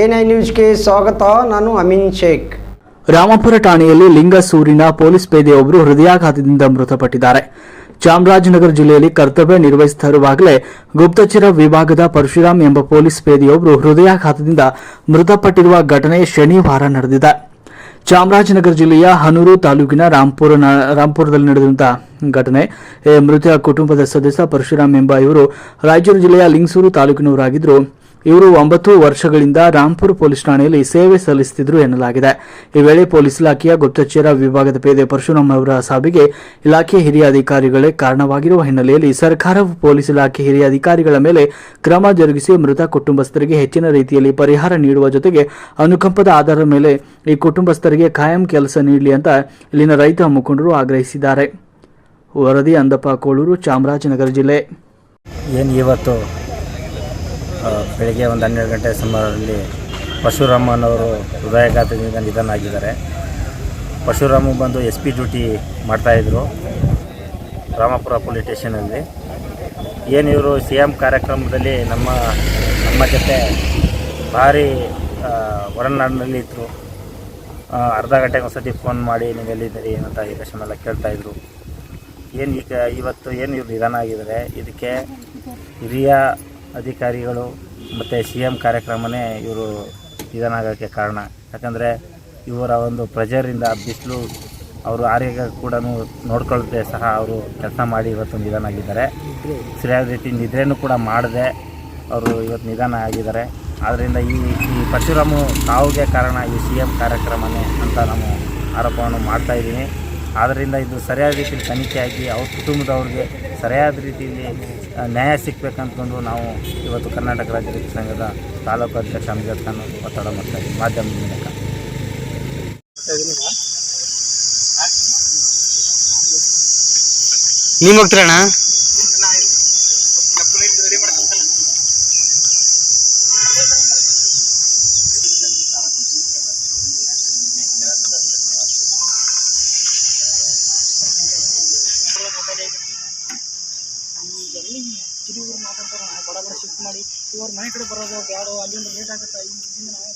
N I ನ್ಯೂಸ್ಗೆ ಸ್ವಾಗತ. ನಾನು ಅಮಿನ್ ಶೇಖ್. ರಾಮಪುರ ಠಾಣೆಯಲ್ಲಿ ಲಿಂಗಸೂರಿನ ಪೊಲೀಸ್ ಪೇದೆಯೊಬ್ಬರು ಹೃದಯಾಘಾತದಿಂದ ಮೃತಪಟ್ಟಿದ್ದಾರೆ. ಚಾಮರಾಜನಗರ ಜಿಲ್ಲೆಯಲ್ಲಿ ಕರ್ತವ್ಯ ನಿರ್ವಹಿಸುತ್ತಿರುವಾಗಲೇ ಗುಪ್ತಚರ ವಿಭಾಗದ ಪರಶುರಾಮ್ ಎಂಬ ಪೊಲೀಸ್ ಪೇದೆಯೊಬ್ಬರು ಹೃದಯಾಘಾತದಿಂದ ಮೃತಪಟ್ಟಿರುವ ಘಟನೆ ಶನಿವಾರ ನಡೆದಿದೆ. ಚಾಮರಾಜನಗರ ಜಿಲ್ಲೆಯ ಹನೂರು ತಾಲೂಕಿನ ರಾಂಪುರ ರಾಂಪುರದಲ್ಲಿ ನಡೆದಂತಹ ಘಟನೆ ಮೃತ ಕುಟುಂಬದ ಸದಸ್ಯ ಪರಶುರಾಮ್ ಎಂಬ ಇವರು ರಾಯಚೂರು ಜಿಲ್ಲೆಯ ಲಿಂಗಸೂರು ತಾಲೂಕಿನವರಾಗಿದ್ದರು. ಇವರು ಒಂಬತ್ತು ವರ್ಷಗಳಿಂದ ರಾಂಪುರ ಪೊಲೀಸ್ ಠಾಣೆಯಲ್ಲಿ ಸೇವೆ ಸಲ್ಲಿಸುತ್ತಿದ್ದರು ಎನ್ನಲಾಗಿದೆ. ಈ ವೇಳೆ ಪೊಲೀಸ್ ಇಲಾಖೆಯ ಗುಪ್ತಚರ ವಿಭಾಗದ ಪೇದೆ ಪರಶುರಾಮ್ ಅವರ ಸಾವಿಗೆ ಇಲಾಖೆ ಹಿರಿಯ ಅಧಿಕಾರಿಗಳೇ ಕಾರಣವಾಗಿರುವ ಹಿನ್ನೆಲೆಯಲ್ಲಿ ಸರ್ಕಾರವು ಪೊಲೀಸ್ ಇಲಾಖೆ ಹಿರಿಯ ಅಧಿಕಾರಿಗಳ ಮೇಲೆ ಕ್ರಮ ಜರುಗಿಸಿ ಮೃತ ಕುಟುಂಬಸ್ಥರಿಗೆ ಹೆಚ್ಚಿನ ರೀತಿಯಲ್ಲಿ ಪರಿಹಾರ ನೀಡುವ ಜೊತೆಗೆ ಅನುಕಂಪದ ಆಧಾರದ ಮೇಲೆ ಈ ಕುಟುಂಬಸ್ಥರಿಗೆ ಕಾಯಂ ಕೆಲಸ ನೀಡಲಿ ಅಂತ ಇಲ್ಲಿನ ರೈತ ಮುಖಂಡರು ಆಗ್ರಹಿಸಿದ್ದಾರೆ. ವರದಿ ಅಂದಪ್ಪ, ಕೋಳೂರು ಚಾಮರಾಜನಗರ ಜಿಲ್ಲೆ. ಏನು ಇವತ್ತು ಬೆಳಿಗ್ಗೆ ಒಂದು ಹನ್ನೆರಡು ಗಂಟೆ ಸುಮಾರಲ್ಲಿ ಪರಶುರಾಮನವರು ಹೃದಯಾಘಾತದಿಂದ ನಿಧನ ಆಗಿದ್ದಾರೆ ಪರಶುರಾಮ ಬಂದು ಎಸ್ ಪಿ ಡ್ಯೂಟಿ ಮಾಡ್ತಾಯಿದ್ರು ರಾಮಪುರ ಪೊಲೀಸ್ ಸ್ಟೇಷನಲ್ಲಿ. ಏನು ಇವರು ಸಿ ಎಂ ಕಾರ್ಯಕ್ರಮದಲ್ಲಿ ನಮ್ಮ ನಮ್ಮ ಜೊತೆ ಭಾರಿ ಒಡನಾಡಿನಲ್ಲಿ ಇದ್ದರು ಅರ್ಧ ಗಂಟೆಗೆ ಒಂದ್ಸತಿ ಫೋನ್ ಮಾಡಿ ನೀವು ಎಲ್ಲಿದ್ದೀರಿ, ಏನಂತ ಈ ಕೇಳ್ತಾ ಕೇಳ್ತಾಯಿದ್ರು ಏನು ಈಗ ಇವತ್ತು ಏನು ಇವ್ರು ನಿಧನ ಆಗಿದ್ದಾರೆ ಇದಕ್ಕೆ ಹಿರಿಯ ಅಧಿಕಾರಿಗಳು ಮತ್ತು ಸಿ ಎಂ ಕಾರ್ಯಕ್ರಮನೇ ಇವರು ನಿಧಾನ ಆಗೋಕ್ಕೆ ಕಾರಣ. ಯಾಕಂದರೆ ಇವರ ಒಂದು ಪ್ರೆಜರಿಂದ ಬಿಸಿಲು ಅವರು ಆರೋಗ್ಯ ಕೂಡ ನೋಡ್ಕೊಳ್ದೆ ಸಹ ಅವರು ಕೆಲಸ ಮಾಡಿ ಇವತ್ತು ನಿಧನ ಆಗಿದ್ದಾರೆ ಸರಿಯಾದ ರೀತಿ ನಿದ್ರೆನೂ ಕೂಡ ಮಾಡದೆ ಅವರು ಇವತ್ತು ನಿಧನ ಆಗಿದ್ದಾರೆ ಆದ್ದರಿಂದ ಈ ಈ ಪರಶುರಾಮು ಸಾವಿಗೆ ಕಾರಣ ಈ ಸಿ ಎಂ ಕಾರ್ಯಕ್ರಮನೇ ಅಂತ ನಾನು ಆರೋಪವನ್ನು ಮಾಡ್ತಾಯಿದ್ದೀನಿ ಆದ್ದರಿಂದ ಇದು ಸರಿಯಾದ ರೀತಿಯಲ್ಲಿ ತನಿಖೆಯಾಗಿ ಅವ್ರ ಕುಟುಂಬದವ್ರಿಗೆ ಸರಿಯಾದ ರೀತಿಯಲ್ಲಿ ನ್ಯಾಯ ಸಿಗ್ಬೇಕಂತಂದು ನಾವು ಇವತ್ತು ಕರ್ನಾಟಕ ರಾಜ್ಯ ರೈತ ಸಂಘದ ತಾಲೂಕು ಅಧ್ಯಕ್ಷ ಅಮ್ಜದ್ ಖಾನ್ ಒತ್ತಡ ಮಾಡ್ತಾ ಇದ್ದೀವಿ ಮಾಧ್ಯಮದ ಮೂಲಕ. ನೀವು ಹೋಗ್ತೀರಣ್ಣ ಎಲ್ಲಿ ಚಿರಿವರು ಮಾತಾಡ್ತಾರೆ ಬಡ ಬಡ ಶಿಫ್ಟ್ ಮಾಡಿ, ಇವ್ರ ಮನೆ ಕಡೆ ಬರೋದು ಬ್ಯಾಡೋ ಅಲ್ಲಿಂದ ಲೇಟ್ ಆಗುತ್ತೆ ಇಲ್ಲಿಂದ ನಾವೇ